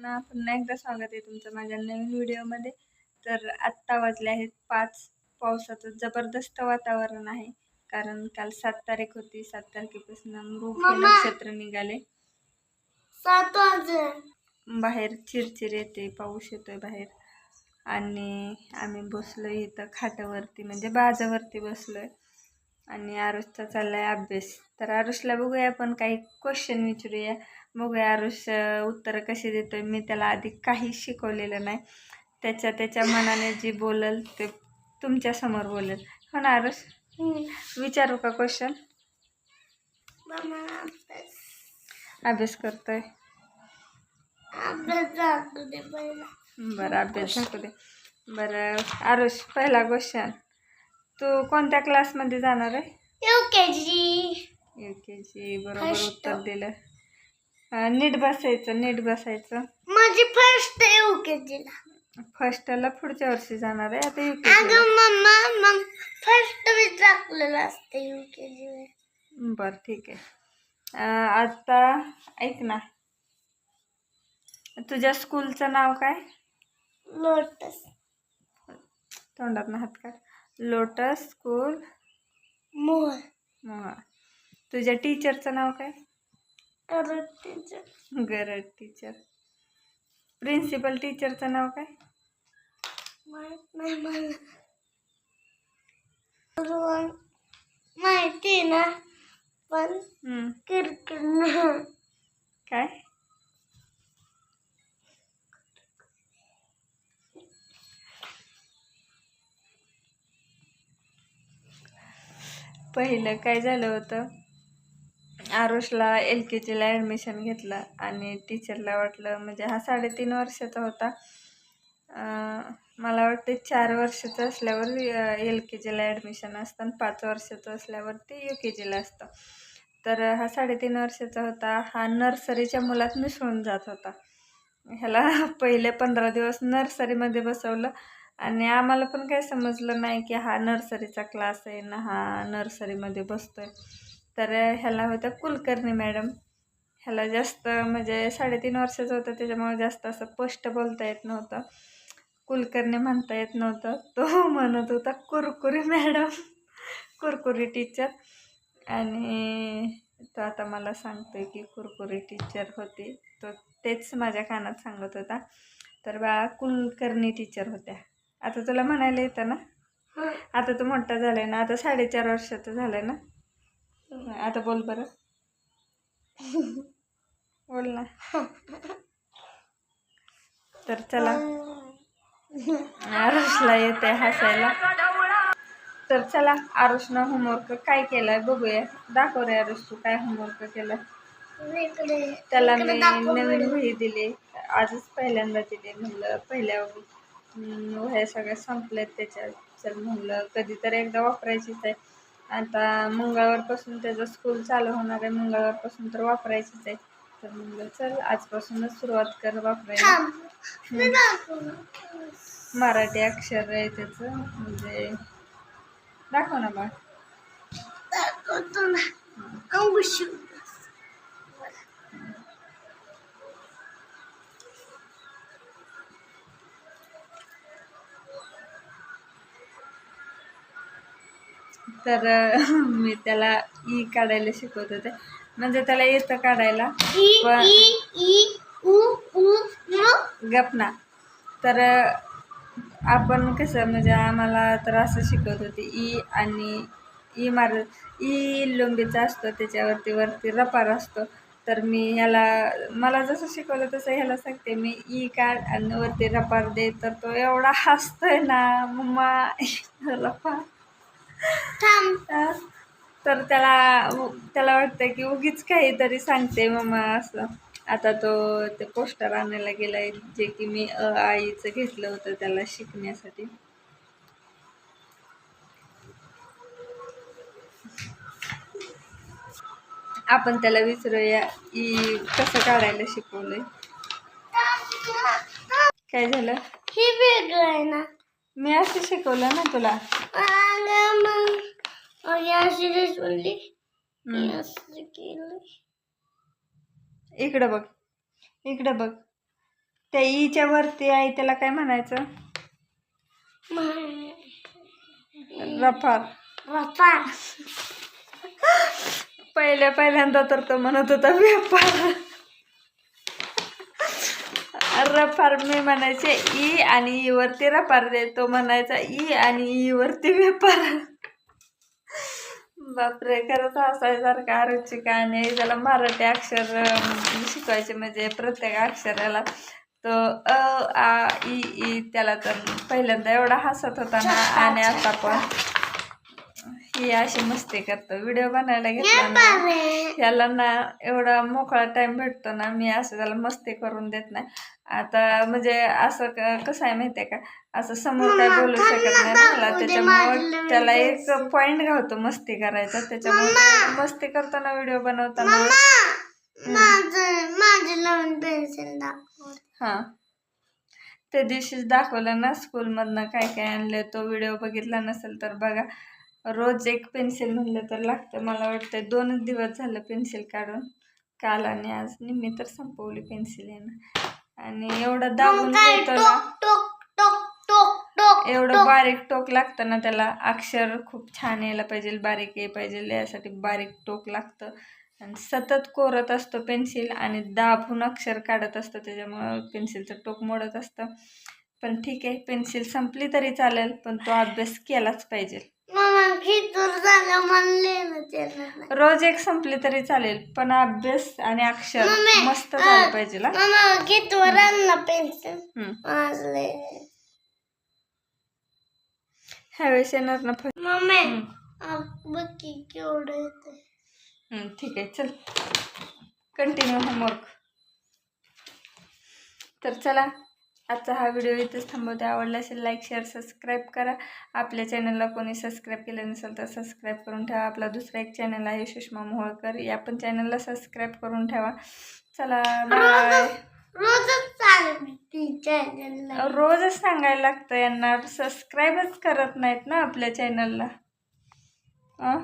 पुन्हा पुन्हा एकदा स्वागत आहे तुमचं माझ्या नवीन व्हिडिओमध्ये. तर आत्ता वाजले आहेत पाच पावसाचं जबरदस्त वातावरण आहे. कारण काल सात तारीख होती. सात तारखेपासून मृग. नक्षत्र निघाले बाहेर चिरचिर येते पाऊस येतोय बाहेर. आणि आम्ही बसलोय इथं खाटावरती म्हणजे बाजावरती बसलोय. आणि आरुषचा चाललाय अभ्यास. तर आरुषला बघूया आपण काही क्वेश्चन विचारूया. बघूया आरुष उत्तर कशी देतोय? मी त्याला आधी काही शिकवलेलं नाही. त्याच्या त्याच्या मनाने जे बोलल ते तुमच्यासमोर बोलेल. हो ना आरुष? विचारू का क्वेश्चन अभ्यास. करतोय. बरं अभ्यास दे बरं आरुष पहिला क्वेश्चन तू कोणत्या क्लासमध्ये जाणार आहे? यू के जी यू के जी बरोबर First. उत्तर दिलं. अं, नीट बसायचं नीट बसायचं. माझी फर्स्ट यू के जीला फर्स्टला पुढच्या वर्षी जाणार आहे आता यू के अगं मम्मा मग फर्स्ट मी दाखवलेलं असतं यू के जी बरं ठीक आहे. अं, आता ऐक ना. तुझ्या स्कूलचं नाव काय? लोटस तोंडात हात काढ. लोटस स्कूल मोर. मोहा तुझ्या टीचरचं नाव काय? करत टीचर. गरज टीचर. प्रिन्सिपल टीचरचं नाव काय? माहीत नाही मला. माहिती आहे ना पण हम्म, किरकिर काय? पहिलं काय झालं होतं? आरुषला एल के जीला ॲडमिशन घेतलं आणि टीचरला वाटलं म्हणजे हा साडेतीन वर्षाचा होता. मला वाटते चार वर्षाचं असल्यावर एल के जीला ॲडमिशन असतं आणि पाच वर्षाचं असल्यावर ते यू के जीला असतं. तर हा साडेतीन वर्षाचा होता. हा नर्सरीच्या मुलात मिसळून जात होता. ह्याला पहिले पंधरा दिवस नर्सरीमध्ये बसवलं. आणि आम्हाला पण काही समजलं नाही की हा नर्सरीचा क्लास आहे ना हा नर्सरीमध्ये बसतोय. तर ह्याला होत्या कुलकर्णी मॅडम. ह्याला जास्त म्हणजे साडेतीन वर्षाचं होतं त्याच्यामुळे जास्त असं स्पष्ट बोलता येत नव्हतं. कुलकर्णी म्हणता येत नव्हतं. तो म्हणत होता कुरकुरी मॅडम. कुरकुरी टीचर. आणि तो आता मला सांगतोय की कुरकुरी टीचर होती. तो तेच माझ्या कानात सांगत होता. तर बा कुलकर्णी टीचर होत्या. आता तुला म्हणायला येतं ना? आता तू मोठा झालाय ना आता साडेचार वर्षाचं झालंय ना? आता बोल बरं. बोल ना. तर चला. आरुषला येते हसायला. तर चला आरुषनं होमवर्क काय केलाय बघूया. दाखव रे आरुष तू काय होमवर्क केलं त्याला मी नवीन. वही दिली. आजच पहिल्यांदा दिली म्हणलं पहिल्या वह्या सगळ्या संपल्यात त्याच्यात. चल म्हणलं कधीतरी एकदा वापरायचीच आहे. आता मंगळवारपासून त्याचं स्कूल चालू होणार आहे. मंगळवारपासून तर वापरायचीच आहे. तर म्हणलं चल आजपासूनच सुरुवात कर वापरायला. मराठी अक्षर आहे त्याचं. म्हणजे दाखव ना बा तर मी त्याला ई काढायला शिकवत होते. म्हणजे त्याला येतं काढायला पण- ई ई उ उ म. गप ना. तर आपण कसं म्हणजे आम्हाला तर असं शिकवत होते ई आणि ई मार ई लोंबीचा असतो त्याच्यावरती वरती रपार असतो. तर मी ह्याला मला जसं शिकवलं तसं ह्याला सांगते मी ई काढ आणि वरती रपार दे तर तो एवढा हसतोय ना मम्मा रपार थांब. अं, तर त्याला त्याला वाटतं की उगीच काहीतरी सांगते मम्मा असं. आता तो ते पोस्टर आणायला गेलाय जे की मी अ आईचं घेतलं होतं त्याला शिकण्यासाठी. आपण त्याला विचारूया ई कसं काढायला शिकवलंय. काय झालं? हे वेगळं आहे ना. मी असं शिकवलं ना तुला. मग अशी बोलली हम्म. असं केलं इकडं बघ. इकडं बघ. त्या ईच्या वरती आहे त्याला काय म्हणायचं? रफार रफार पहिल्या पहिल्यांदा तर तो म्हणत होता व्यापार. रफार मी म्हणायचे ई आणि ई वरती रफार दे तो म्हणायचा ई आणि ई वरती व्यापार बापरे खरंच हसायसारखं आरुची कहाणी आहे. त्याला मराठी अक्षर शिकवायचे म्हणजे प्रत्येक अक्षराला. तो अ आ इ ई त्याला तर पहिल्यांदा एवढा हसत होता ना आणि आता पण ही अशी मस्ती करतो. व्हिडिओ बनायला घेतला ना याला ना एवढा मोकळा टाइम भेटतो ना मी असं त्याला मस्ती करून देत नाही. आता म्हणजे असं कसं आहे माहितीये का? असं समोर काय बोलू शकत नाही मला त्याच्यामुळे त्याला एक पॉइंट घालतो मस्ती करायचा. त्याच्यामुळे मस्ती करताना व्हिडिओ बनवताना हां. त्या दिवशीच दाखवलं ना स्कूलमधनं काय काय आणलं तो व्हिडिओ बघितला नसेल तर बघा. रोज एक पेन्सिल म्हणलं तर लागतं. मला वाटतं दोनच दिवस झालं पेन्सिल काढून. काल आणि आज. निम्मी तर संपवली पेन्सिल यानं आणि एवढं दाबून एवढं बारीक टोक लागतं ना त्याला. अक्षर खूप छान यायला पाहिजे बारीक ये पाहिजे. यासाठी बारीक टोक लागतं. आणि सतत कोरत असतो पेन्सिल आणि दाबून अक्षर काढत असतं त्याच्यामुळं पेन्सिलचं टोक मोडत असतं. पण ठीक आहे पेन्सिल संपली तरी चालेल पण तो अभ्यास केलाच पाहिजे. मामा खिचूर झालं म्हणले ना त्याला रोज एक संपली तरी चालेल पण अभ्यास आणि अक्षर मम्मी, मस्त झालं पाहिजे आणला पेन्सिल हम्म. ह्यावेळेस येणार ना फर्स्ट मम्मी बघ की केवढं येते हम्म, ठीक आहे चल. कंटिन्यू होमवर्क तर चला. आजचा हा व्हिडिओ इथेच थांबवते. आवडला असेल लाईक शेअर सबस्क्राईब करा. आपल्या चॅनलला कोणी सबस्क्राईब केलं नसेल तर सबस्क्राईब करून ठेवा. आपला दुसरा एक चॅनल आहे सुषमा मोहोळकर. या पण चॅनलला सबस्क्राईब करून ठेवा. चला बाय रोजच सांगायला लागतं यांना. सबस्क्राईबच करत नाहीत ना आपल्या चॅनलला अं?